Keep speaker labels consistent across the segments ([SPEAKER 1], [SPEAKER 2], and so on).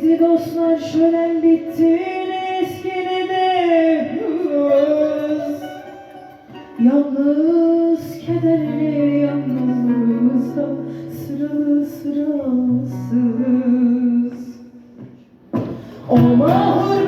[SPEAKER 1] Gitti dostlar şölen bitti. Eskide de hız Yalnız kederli yalnızda sıralı sırasız O mahur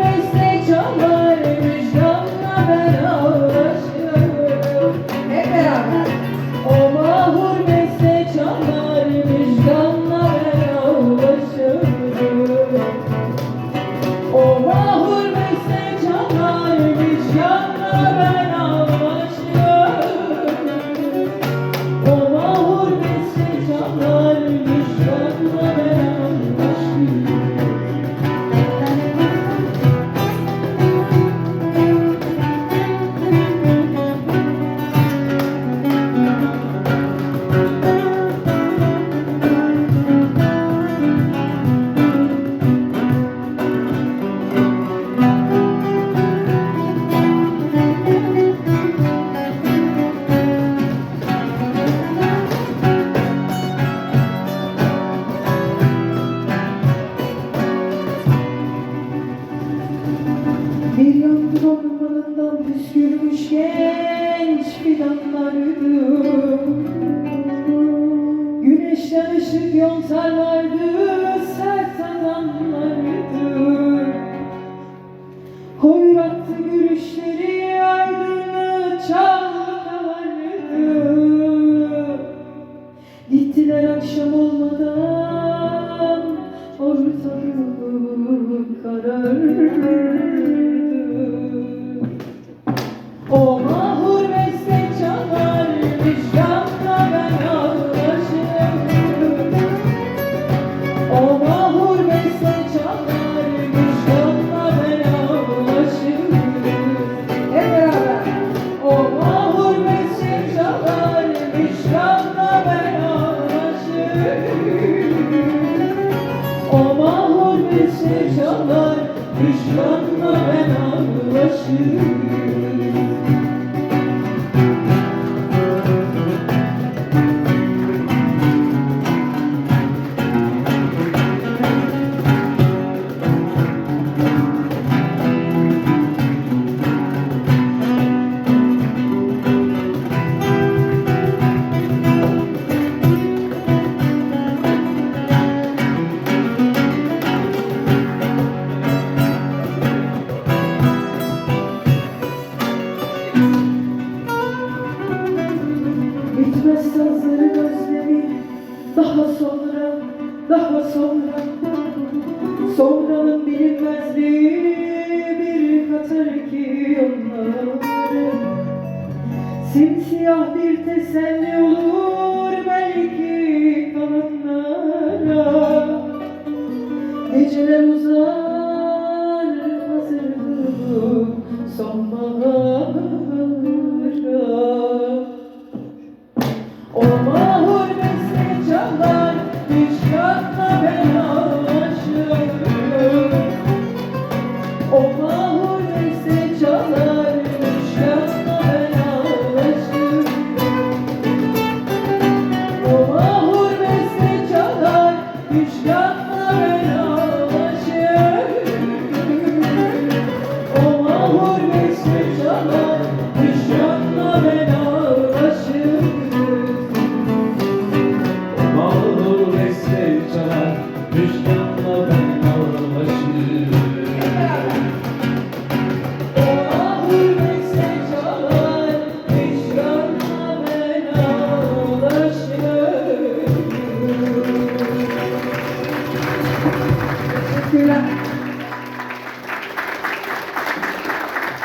[SPEAKER 1] Bir yağmur ormanından püskürmüş genç fidanlardı Güneşten ışık yontarlardı karardı O çalar müjganla ben ağlaşırım daha sonra Sonranın bilinmezliği Bir katar ki yolları Simsiyah bir teselli olur Belki kalanlara Geceler uzar Krishna.